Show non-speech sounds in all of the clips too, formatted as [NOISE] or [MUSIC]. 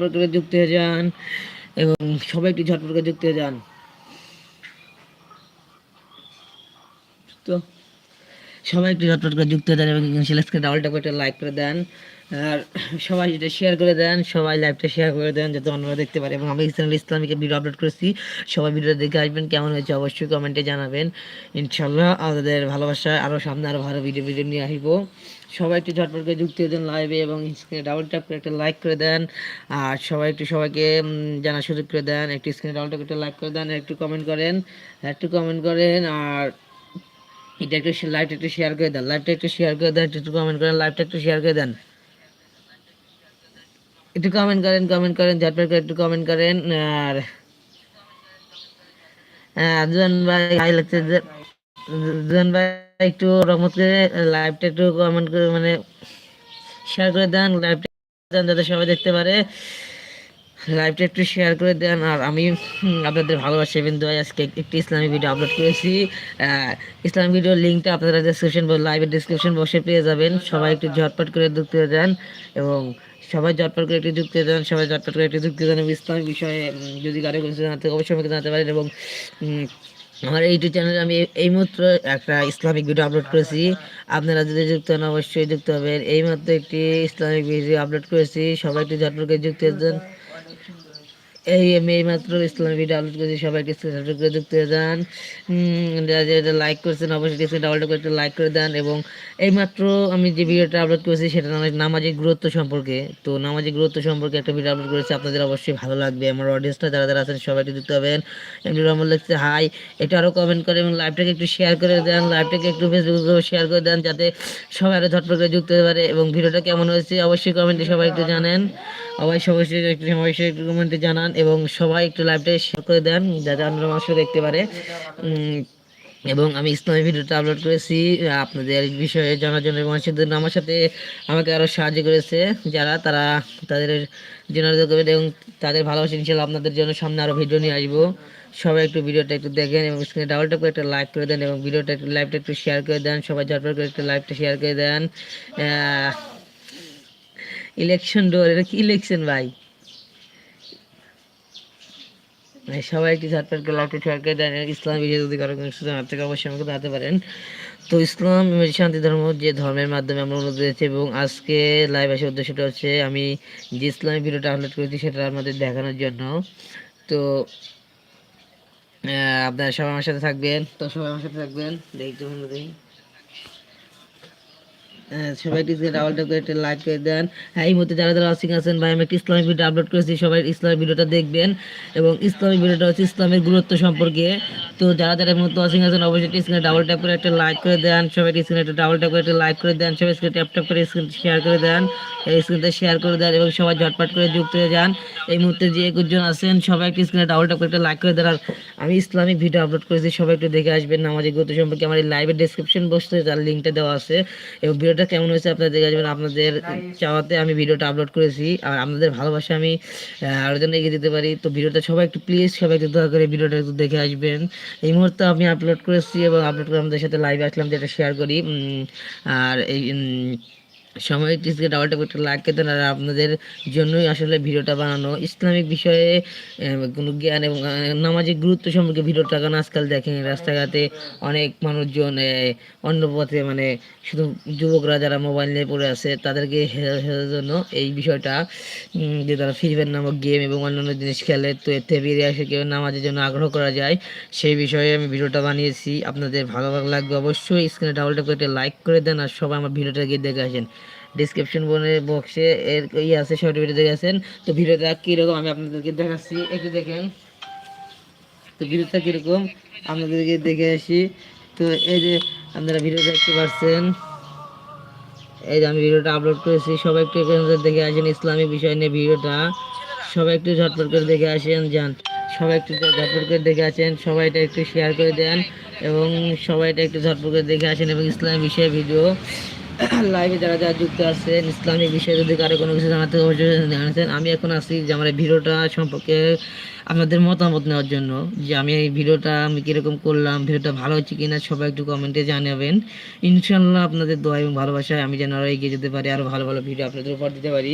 ঝটপট করে যুক্ত হয়ে যান এবং সবাই একটু ঝটপট করে যুক্ত হয়ে যান। তো সবাই একটু ঝটপট করে যুক্ত যান এবং সিলেক্টকে ডাবল ট্যাপ করে লাইক করে দেন। আর সবাই যেটা শেয়ার করে দেন, সবাই লাইভটা শেয়ার করে দেন যাতে অন্যরা দেখতে পারে। এবং আমি চ্যানেল ইসলামিকে ভিডিও আপলোড করেছি। সবাই ভিডিও দেখে আসবেন, কেমন হয়েছে অবশ্যই কমেন্টে জানাবেন। ইনশাল্লাহ আপনাদের ভালোবাসা আরও সামনে আরও ভালো ভিডিও ভিডিও নিয়ে আসব। সবাই একটু ঝটপট করে যুক্ত দেন লাইভে এবং স্ক্রিনে ডাবল ট্যাপ করে একটা লাইক করে দেন। আর সবাই একটু সবাইকে জানার সুযোগ করে দেন। একটু স্ক্রিনে ডাবল ট্যাপ করে লাইক করে দেন, একটু কমেন্ট করেন, একটু কমেন্ট করেন, আর এটা একটু লাইভটা একটু শেয়ার করে দেন। লাইভটা একটু শেয়ার করে দেন, একটু কমেন্ট করেন লাইভটা একটু শেয়ার করে দেন। একটু কমেন্ট করেন কমেন্ট করেন, ঝটপট করে একটু কমেন্ট করেন, আর জুয়ান ভাই হাই লাগছে জুয়ান ভাই একটু রহমত করে লাইভটা একটু কমেন্ট করে মানে শেয়ার করে দেন লাইভটা দেন যাতে সবাই দেখতে পারে। লাইভটা একটু শেয়ার করে দেন আর আমি আপনাদের ভালোবাসা কিন্তু আজকে একটি ইসলামী ভিডিও আপলোড করেছি। আহ, ইসলামী ভিডিওর লিঙ্কটা আপনারা ডিসক্রিপশন লাইভের ডিসক্রিপশন বসে পেয়ে যাবেন। সবাই একটু ঝটপট করে যুক্ত হয়ে যান এবং সবাই ঝটপট করে একটু যুক্ত হয়ে সবাই ঝটপট করে একটু যুক্ত হয়ে ইসলামী বিষয়ে যদি কারও কিছু জানাতে অবশ্যই আমাকে জানাতে পারেন এবং আমার ইউটিউব চ্যানেলে আমি এইমাত্র একটা ইসলামিক ভিডিও আপলোড করেছি। আপনারা যদি যুক্ত হন, অবশ্যই যুক্ত হবেন। এইমাত্র একটি ইসলামিক ভিডিও আপলোড করেছি। সবাই একটু যুক্ত হয়ে যান। এই আমি এইমাত্র ইসলামিক ভিডিও আপলোড করেছি সবাই একটু সাবস্ক্রাইব করে যুক্ত হয়ে যান যারা যারা লাইক করছেন, অবশ্যই ডিসপ্লে ডাবল করে লাইক করে দেন এবং এইমাত্র আমি যে ভিডিওটা আপলোড করেছি, সেটা নামাজের গুরুত্ব সম্পর্কে। তো নামাজের গুরুত্ব সম্পর্কে একটা ভিডিও আপলোড করেছি, আপনাদের অবশ্যই ভালো লাগবে। আমার অডিয়েন্সটা যারা যারা আছেন সবাই একটু যুক্ত হবেন এমনি রহমান লিখছে হাই এটা আরও কমেন্ট করে এবং লাইভটাকে একটু শেয়ার করে দেন লাইভটাকে একটু ফেসবুকে শেয়ার করে দেন, যাতে সবাই আরও ঝটপট করে যুক্ত হতে পারে এবং ভিডিওটা কেমন হয়েছে, অবশ্যই কমেন্টে সবাই একটু জানেন। অবশ্যই অবশ্যই একটু অবশ্যই একটু কমেন্টে জানান এবং সবাই একটু লাইভটা শেয়ার করে দেন, যাতে অন্যরা মানুষও দেখতে পারে। এবং আমি ইসলামী ভিডিওটা আপলোড করেছি, আপনাদের বিষয়ে জানার জন্য এবং শুধু আমার সাথে আমাকে আরও সাহায্য করেছে, যারা তারা তাদের জেনারেল করবেন এবং তাদের ভালোবাসা ইনশাল্লাহ আপনাদের জন্য সামনে আরও ভিডিও নিয়ে আসব। সবাই একটু ভিডিওটা একটু দেখেন এবং স্ক্রিনে ডাবল করে একটা লাইক করে দেন এবং ভিডিওটা একটু লাইভটা একটু শেয়ার করে দেন, সবাই ঝটপট করে একটা লাইভটা শেয়ার করে দেন। ইলেকশন ডোর, এটা কি ইলেকশন ভাই? মানে সবাই একটু ঝটপট করে লাইভটা শেয়ার দেন ইসলাম ভিডিও যদি কারও কোনো জানার থেকে অবশ্যই আমাকে জানাতে পারেন। তো ইসলাম শান্তি, ধর্ম যে ধর্মের মাধ্যমে আমরা উন্নত হয়েছি এবং আজকে লাইভ আসার উদ্দেশ্যটা হচ্ছে আমি যে ইসলামী ভিডিওটা আপলোড করেছি সেটা আমাদের দেখানোর জন্য। তো আপনারা সবাই আমার সাথে থাকবেন। তো সবাই আমার সাথে থাকবেন। দেখতে দেখি সবাই একটু ডাবল ট্যাপ করে একটা লাইক করে দেন। হ্যাঁ এই মুহূর্তে যারা যারা ওয়াচিং আছেন, ভাই, আমি একটা ইসলামিক ভিডিও আপলোড করেছি, সবাই ইসলামিক ভিডিওটা দেখবেন। এবং ইসলামিক ভিডিওটা হচ্ছে ইসলামের গুরুত্ব সম্পর্কে। তো যারা যারা মুহূর্তে ওয়াচিং আছেন, অবশ্যই স্ক্রিনে ডাবল ট্যাপ করে একটা লাইক করে দেন। সবাই স্ক্রিনে একটা ডাবল ট্যাপ করে একটা লাইক করে দেন। সবাই স্ক্রিনে ট্যাপ ট্যাপ করে স্ক্রিন শেয়ার করে দেন। স্ক্রিনটা শেয়ার করে দেন এবং সবাই ঝটপট করে যুক্ত হয়ে যান। এই মুহূর্তে যে একুশ জন আছেন, সবাই একটু স্ক্রিনে ডাবল ট্যাপ করে একটা লাইক করে দেন। আর আমি ইসলামিক ভিডিও আপলোড করেছি, সবাই একটু দেখে আসবেন। নামাজের গুরুত্ব সম্পর্কে আমার এই লাইভের ডিসক্রিপশন বসতে তার লিঙ্কটা দেওয়া আছে। এবং ভিডিওটা কেমন হয়েছে আপনারা দেখে যাবেন আপনাদের চাওয়াতে আমি ভিডিওটা আপলোড করেছি আর আপনাদের ভালোবাসা আমি আরও আরও যেন এগিয়ে দিতে পারি। তো ভিডিওটা সবাই একটু প্লিজ সবাই একটু দয়া করে ভিডিওটা একটু দেখে আসবেন। এই মুহূর্তে আমি আপলোড করেছি এবং আপলোড করে আমাদের সাথে লাইভে আসলাম, যেটা শেয়ার করি। আর এই সময় টিসকে ডাবল ট্যাপ একটা লাইক দেন আর আপনাদের জন্যই আসলে ভিডিওটা বানানো। ইসলামিক বিষয়ে কোনো জ্ঞান এবং নামাজের গুরুত্ব সম্পর্কে ভিডিওটা কারণ আজকাল দেখেন রাস্তাঘাটে অনেক মানুষজন অন্য পথে মানে শুধু যুবকরা যারা মোবাইল নিয়ে পড়ে আছে, তাদেরকে হেরার জন্য এই বিষয়টা যে তারা ফ্রি ফায়ার নামক গেম এবং অন্যান্য জিনিস খেলে, তো এতে বেরিয়ে আসে কেউ নামাজের জন্য আগ্রহ করা যায়, সেই বিষয়ে আমি ভিডিওটা বানিয়েছি। আপনাদের ভালো ভালো লাগবে অবশ্যই স্ক্রিনে ডাবল ট্যাপ করে লাইক করে দেন, আর সবাই আমার ভিডিওটা গিয়ে দেখে আসেন। ডিসক্রিপশন বক্সে এর ইয়ে আছে শর্ট ভিডিও দেখে আসেন তো ভিডিওটা কীরকম? আমি আপনাদেরকে দেখাচ্ছি। একটু দেখেন। তো ভিডিওটা কীরকম? আপনাদেরকে দেখে আসি। তো এই যে আপনারা ভিডিও দেখতে পাচ্ছেন, এই যে আমি ভিডিওটা আপলোড করেছি। সবাই একটু দেখে আসেন ইসলামিক বিষয় নিয়ে ভিডিওটা। সবাই একটু ঝটপট করে দেখে আসেন, যান। সবাই একটু ঝটপট করে দেখে আসেন। সবাইটা একটু শেয়ার করে দেন এবং সবাইটা একটু ঝটপট করে দেখে আসেন এবং ইসলামিক বিষয়ে ভিডিও [COUGHS] লাইভে যারা যারা যুক্ত আছেন ইসলামিক বিষয়ে যদি কারও কোনো কিছু জানাতে জানাচ্ছেন আমি এখন আসি যে আমার এই ভিডিওটা সম্পর্কে আপনাদের মতামত নেওয়ার জন্য, যে আমি এই ভিডিওটা আমি কীরকম করলাম, ভিডিওটা ভালো হচ্ছে কি না সবাই একটু কমেন্টে জানাবেন। ইনশাল্লাহ আপনাদের দোয়া এবং ভালোবাসায় আমি যেন আরও এগিয়ে যেতে পারি আরও ভালো ভালো ভিডিও আপনাদের উপর দিতে পারি।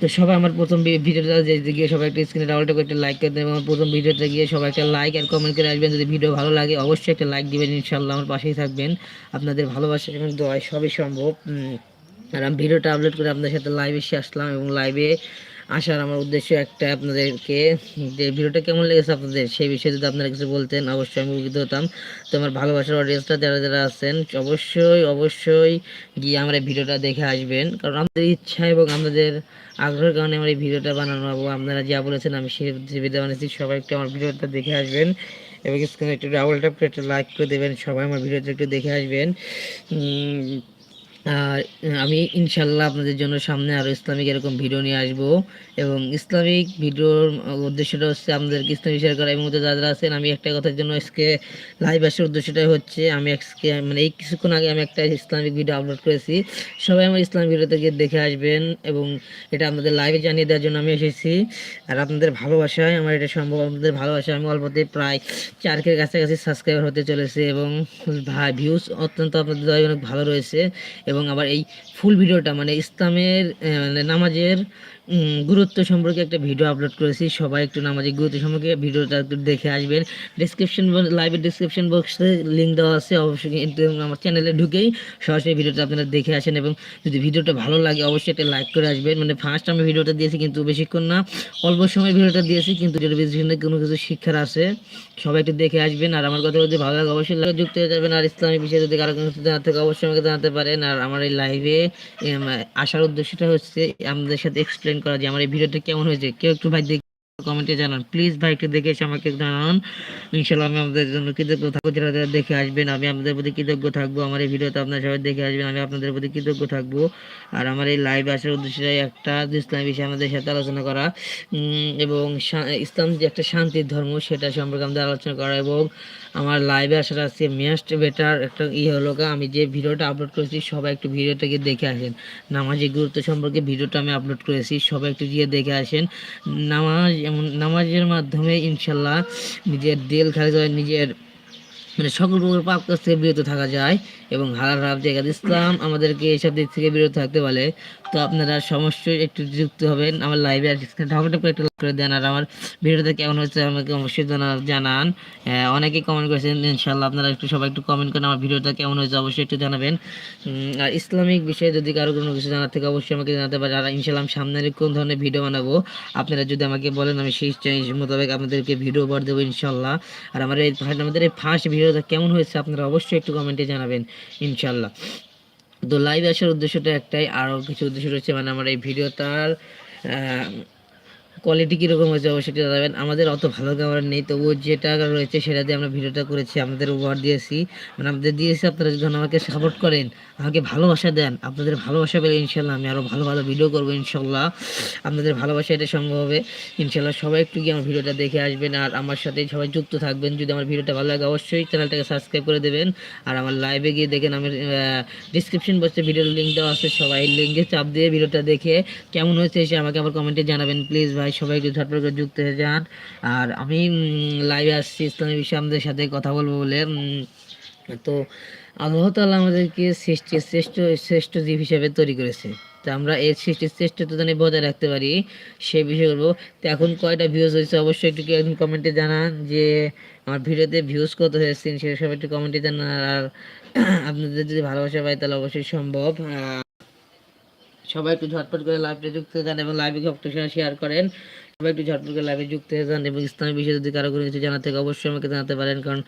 তো সবাই আমার প্রথম ভিডিওটা যে গিয়ে সবাই একটা স্ক্রিনে ডাবলটা করে একটা লাইক করে দেবেন। আমার প্রথম ভিডিওতে গিয়ে সবাই একটা লাইক আর কমেন্ট করে আসবেন। যদি ভিডিও ভালো লাগে, অবশ্যই একটা লাইক দেবেন ইনশাল্লাহ আমার পাশেই থাকবেন। আপনাদের ভালোবাসা এবং দোয়ায় সবই সম্ভব। আর আমি ভিডিওটা আপলোড করে আপনাদের সাথে লাইভে এসে আসলাম এবং লাইভে আসার আমার উদ্দেশ্য একটা আপনাদেরকে যে ভিডিওটা কেমন লেগেছে আপনাদের সেই বিষয়ে যদি আপনারা কিছু বলতেন, অবশ্যই আমি উপকৃত হতাম। তো আমার ভালোবাসার অডিয়েন্সটা যারা যারা আছেন, অবশ্যই অবশ্যই গিয়ে আমার এই ভিডিওটা দেখে আসবেন। কারণ আমাদের ইচ্ছা এবং আমাদের আগ্রহের কারণে আমার এই ভিডিওটা বানানো এবং আপনারা যা বলেছেন আমি সেই ভিডিও বানিয়েছি, সবাই একটু আমার ভিডিওটা দেখে আসবেন এবং স্ক্রিনে একটু ডাবল ট্যাপ করে একটু লাইক করে দেবেন, সবাই আমার ভিডিওটা একটু দেখে আসবেন। আমি ইনশাল্লাহ আপনাদের জন্য সামনে আরও ইসলামিক এরকম ভিডিও নিয়ে আসব। এবং ইসলামিক ভিডিওর উদ্দেশ্যটা হচ্ছে আপনাদেরকে ইসলামিক শেয়ার করা। এবং যারা যারা আছেন আমি একটা কথার জন্য আজকে লাইভ আসার উদ্দেশ্যটাই হচ্ছে, আমি আজকে মানে এই কিছুক্ষণ আগে আমি একটা ইসলামিক ভিডিও আপলোড করেছি। সবাই আমার ইসলামিক ভিডিও থেকে দেখে আসবেন এবং এটা আপনাদের লাইভে জানিয়ে দেওয়ার জন্য আমি এসেছি। আর আপনাদের ভালোবাসায় আমার এটা সম্ভব, আপনাদের ভালোবাসায় আমি অল্পতে প্রায় চারকের কাছাকাছি সাবস্ক্রাইবার হতে চলেছে এবং ভাই ভিউজ অত্যন্ত আপনাদের অনেক ভালো রয়েছে। এবং আবার এই ফুল ভিডিওটা মানে ইসলামের মানে নামাজের গুরুত্ব সম্পর্কে একটা ভিডিও আপলোড করেছি। সবাই একটু নামাজের গুরুত্ব সম্পর্কে ভিডিওটা একটু দেখে আসবেন। ডিসক্রিপশন লাইভের ডিসক্রিপশন বক্সে লিঙ্ক দেওয়া আছে। অবশ্যই কিন্তু আমার চ্যানেলে ঢুকেই সরাসরি ভিডিওটা আপনারা দেখে আসেন এবং যদি ভিডিওটা ভালো লাগে অবশ্যই একটা লাইক করে আসবেন। মানে ফার্স্ট আমি ভিডিওটা দিয়েছি কিন্তু বেশিক্ষণ না, অল্প সময় ভিডিওটা দিয়েছি কিন্তু যেটা কোনো কিছু শিক্ষার আছে, সবাই একটু দেখে আসবেন। আর আমার কথা যদি ভালো লাগে অবশ্যই যুক্ত হয়ে যাবেন। আর ইসলামী বিষয়ে যদি কারও কিছু জানার থাকে অবশ্যই আমাকে জানাতে পারেন। আর আমার এই লাইভে আসার উদ্দেশ্যটা হচ্ছে আমাদের সাথে এক্সপ্লেন করা যে আমার এই ভিডিওটা কেমন হয়েছে? কেউ একটু ভাই দেখে কমেন্টে জানান। প্লিজ ভাই, একটু দেখে এসে আমাকে জানান। ইনশাল্লাহ আমি আপনাদের জন্য কৃতজ্ঞ থাকব, যারা যারা দেখে আসবেন। আমি আপনাদের প্রতি কৃতজ্ঞ থাকব। আমার এই ভিডিওতে আপনারা সবাই দেখে আসবেন, আমি আপনাদের প্রতি কৃতজ্ঞ থাকব। আর আমার এই লাইভ আসার উদ্দেশ্যটাই একটা ইসলাম বিষয়ে আমাদের সাথে আলোচনা করা। এবং ইসলাম যে একটা শান্তির ধর্ম, সেটা সম্পর্কে আমাদের আলোচনা করা। এবং আমার লাইভে আসার আছে মেস্ট বেটার একটা ই হলো আমি যে ভিডিওটা আপলোড করেছি, সবাই একটু ভিডিওটাকে দেখে আসেন। নামাজের গুরুত্ব সম্পর্কে ভিডিওটা আমি আপলোড করেছি, সবাই একটু গিয়ে দেখে আসেন। নামাজ এমন নামাজের মাধ্যমে ইনশাল্লাহ নিজের দিল খালি করে নিজের মানে সকল প্রকার পাপ কাজ থেকে বিরত থাকা যায় এবং হালাল হারাম জায়গা ইসলাম আমাদেরকে এইসব দিক থেকে বিরত থাকতে বলে। তো আপনারা সমস্যায় একটু যুক্ত হবেন আমার লাইভে আর ঢাকাটা একটু করে দেন, আর আমার ভিডিওটা কেমন হচ্ছে আমাকে অবশ্যই জানা- জানান। অনেকেই কমেন্ট করেছেন ইনশাল্লাহ আপনারা একটু সবাই একটু কমেন্ট করেন, আমার ভিডিওটা কেমন হয়েছে অবশ্যই একটু জানাবেন। আর ইসলামিক বিষয়ে যদি কারও কোনো কিছু জানার থেকে, অবশ্যই আমাকে জানাতে পারে আর ইনশাল্লাহ আমি সামনের কোন ধরনের ভিডিও বানাবো, আপনারা যদি আমাকে বলেন, আমি সেই সেই মোতাবেক আপনাদেরকে ভিডিও বার দেবো ইনশাল্লাহ আর আমার এই আমাদের এই ফার্স্ট ভিডিওটা কেমন হয়েছে আপনারা অবশ্যই একটু কমেন্টে জানাবেন ইনশাল্লাহ তো লাইভ আসার উদ্দেশ্যটা একটাই। আরও কিছু উদ্দেশ্য রয়েছে মানে আমার এই ভিডিওটার কোয়ালিটি কীরকম হয়েছে অবশ্যই জানাবেন। আমাদের অত ভালো ক্যামেরা নেই, তবুও যেটা রয়েছে সেটা দিয়ে আমরা ভিডিওটা করেছি, আমাদের উপহার দিয়েছি। মানে আমাদের দিয়েছি আপনারা যখন আমাকে সাপোর্ট করেন, আমাকে ভালোবাসা দেন, আপনাদের ভালোবাসা পেলে ইনশাল্লাহ আমি আরও ভালো ভালো ভিডিও করব ইনশাল্লাহ। আপনাদের ভালোবাসা এটা সম্ভব হবে। ইনশাল্লাহ সবাই একটু গিয়ে আমার ভিডিওটা দেখে আসবেন আর আমার সাথে সবাই যুক্ত থাকবেন। যদি আমার ভিডিওটা ভালো লাগে অবশ্যই চ্যানেলটাকে সাবস্ক্রাইব করে দেবেন। আর আমার লাইভে গিয়ে দেখেন আমার ডিসক্রিপশন বক্সে ভিডিওর লিঙ্ক দেওয়া আছে, সবাই লিঙ্কে চাপ দিয়ে ভিডিওটা দেখে কেমন হয়েছে সে আমাকে আবার কমেন্টে জানাবেন। প্লিজ ভাই সবাই একটু ঝটপট করে যুক্ত হয়ে যান। আর আমি লাইভে আসছি, ইসলামী বিষয়ে আমাদের সাথে কথা বলব বলে। তো আল্লাহ তাআলা আমাদেরকে সৃষ্টি, শ্রেষ্ঠ শ্রেষ্ঠ জীব হিসেবে তৈরি করেছে। তো আমরা এই সৃষ্টির শ্রেষ্ঠত্ব জানি বজায় রাখতে পারি সেই বিষয়ে বলব। তো এখন কয়টা ভিউজ হয়েছে? অবশ্যই একটু একদিন কমেন্টে জানান যে আমার ভিডিওতে ভিউজ কত হয়েছে সেটা সবাই একটু কমেন্টে জানান। আর [CLEARS THROAT] আপনাদের যদি ভালোবাসা পাই তাহলে অবশ্যই সম্ভব। সবাই একটু ঝটপট করে লাইভে যুক্ত হয়ে যান এবং লাইভে শেয়ার করেন। সবাই একটু ঝটপট করে লাইভে যুক্ত হয়ে যান এবং ইসলামী বিষয়ে যদি কারও কোনো কিছু জানাতে অবশ্যই আমাকে জানাতে পারেন, কারণ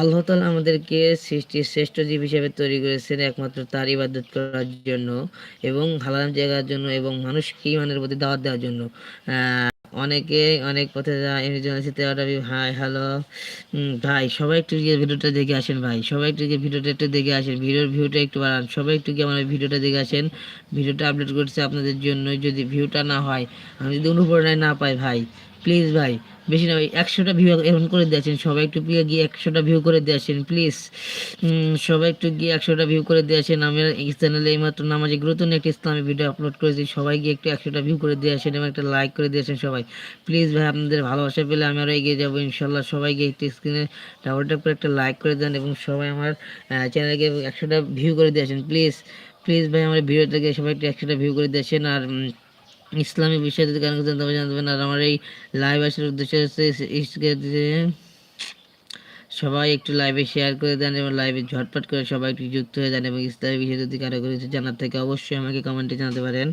আল্লাহ তালা আমাদেরকে সৃষ্টির শ্রেষ্ঠ জীব হিসেবে তৈরি করেছেন একমাত্র তার ইবাদত করার জন্য এবং হালাল জায়গার জন্য এবং মানুষকে ইমানের প্রতি দাওয়াত দেওয়ার জন্য। অনেকে অনেক পথে যায় এমার্জেন্সি ভাই হ্যালো ভাই, সবাই একটু গিয়ে ভিডিওটা দেখে আসেন ভাই, সবাই একটু গিয়ে ভিডিওটা একটু দেখে আসেন, ভিডিওর ভিউটা একটু বাড়ান, সবাই একটু গিয়ে আমার ভিডিওটা দেখে আসেন, ভিডিওটা আপলোড করছে আপনাদের জন্য যদি ভিউটা না হয়, আমি যদি অনুপ্রেরণায় না পাই ভাই প্লিজ ভাই বেশি না একশোটা ভিউ এখন করে দিয়েছেন। সবাই একটু প্লিজ গিয়ে একশোটা ভিউ করে দিয়েছেন প্লিজ সবাই একটু গিয়ে একশোটা ভিউ করে দিয়েছেন। আমি এই চ্যানেলে এইমাত্র নামাজে গুরুত্বপূর্ণ একটি ইসলামী ভিডিও আপলোড করেছি। সবাই গিয়ে একটু একশোটা ভিউ করে দিয়েছেন এবং একটা লাইক করে দিয়েছেন সবাই। প্লিজ ভাই, আপনাদের ভালোবাসা পেলে আমি আরও এগিয়ে যাব ইনশাল্লাহ সবাই গিয়ে একটি স্ক্রিনে ডাবল ট্যাপ করে একটা লাইক করে দেন এবং সবাই আমার চ্যানেলকে একশোটা ভিউ করে দিয়েছেন। প্লিজ প্লিজ ভাই, আমার ভিডিওটাকে সবাই একটু একশোটা ভিউ করে দিয়েছেন। আর ইসলামী বিষয়ে যদি কারণ জানতে জানতে পারেন, আর আমার এই লাইভ আসার উদ্দেশ্য হচ্ছে সবাই একটু লাইভে শেয়ার করে দেন এবং লাইভে ঝটপট করে সবাই একটু যুক্ত হয়ে যান এবং ইসলামী বিষয়ে যদি কারও কিছু জানার থেকে, অবশ্যই আমাকে কমেন্টে জানাতে পারেন।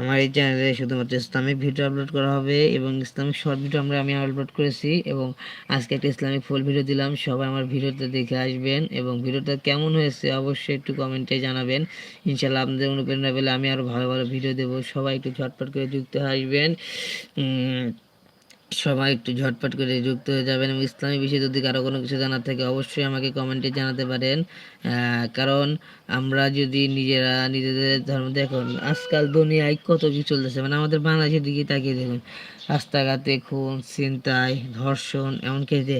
আমার এই চ্যানেলে শুধুমাত্র ইসলামিক ভিডিও আপলোড করা হবে এবং ইসলামিক শর্ট ভিডিও আমরা, আমি আপলোড করেছি এবং আজকে একটা ইসলামিক ফুল ভিডিও দিলাম। সবাই আমার ভিডিওটা দেখে আসবেন এবং ভিডিওটা কেমন হয়েছে অবশ্যই একটু কমেন্টে জানাবেন। ইনশাল্লাহ আপনাদের অনুপ্রেরণা পেলে আমি আরও ভালো ভালো ভিডিও দেবো। সবাই একটু ঝটপট করে যুক্ত আসবেন। সবাই একটু ঝটপট করে যুক্ত হয়ে যাবেন এবং ইসলামী বিষয়ে যদি কারও কোনো কিছু জানার থাকে, অবশ্যই আমাকে কমেন্টে জানাতে পারেন। কারণ আমরা যদি নিজেরা নিজেদের ধর্ম, দেখুন, আজকাল দুনিয়ায় কত কিছু চলতেছে। মানে আমাদের বাংলাদেশের দিকে তাকিয়ে দেখুন। রাস্তাঘাটে খুন, ছিনতাই, ধর্ষণ, এমনকি যে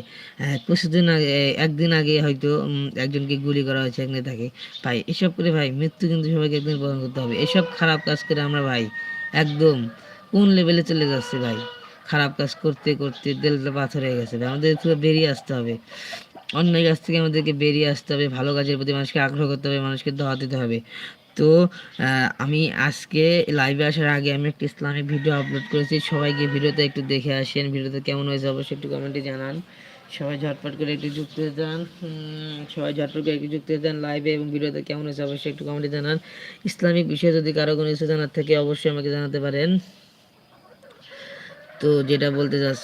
কিছুদিন আগে, একদিন আগে হয়তো একজনকে গুলি করা হয়েছে এক নেতাকে। ভাই, এসব করে ভাই, মৃত্যু কিন্তু সবাইকে একদিন বরণ করতে হবে। এসব খারাপ কাজ করে আমরা ভাই, একদম কোন লেভেলে চলে যাচ্ছে ভাই? খারাপ কাজ করতে করতে দিলটা পাথর হয়ে গেছে। আমাদের থেকে বেরিয়ে আসতে হবে। অন্যায় কাছ থেকে আমাদেরকে বেরিয়ে আসতে হবে। ভালো কাজের প্রতি মানুষকে আগ্রহ করতে হবে, মানুষকে দাওয়া দিতে হবে। তো আমি আজকে লাইভে আসার আগে আমি একটা ইসলামিক ভিডিও আপলোড করেছি। সবাইকে ভিডিওতে একটু দেখে আসেন। ভিডিওতে কেমন হয়েছে অবশ্যই একটু কমেন্টে জানান। সবাই ঝটপট করে একটু যুক্ত হয়ে যান। সবাই ঝটপট করে একটু যুক্ত হয়ে যান লাইভে এবং ভিডিওতে কেমন হয়েছে অবশ্যই একটু কমেন্টে জানান। ইসলামিক বিষয়ে যদি কারও কোনো কিছু জানার থাকে অবশ্যই আমাকে জানাতে পারেন। তো যেটা বলতে চাচ্ছি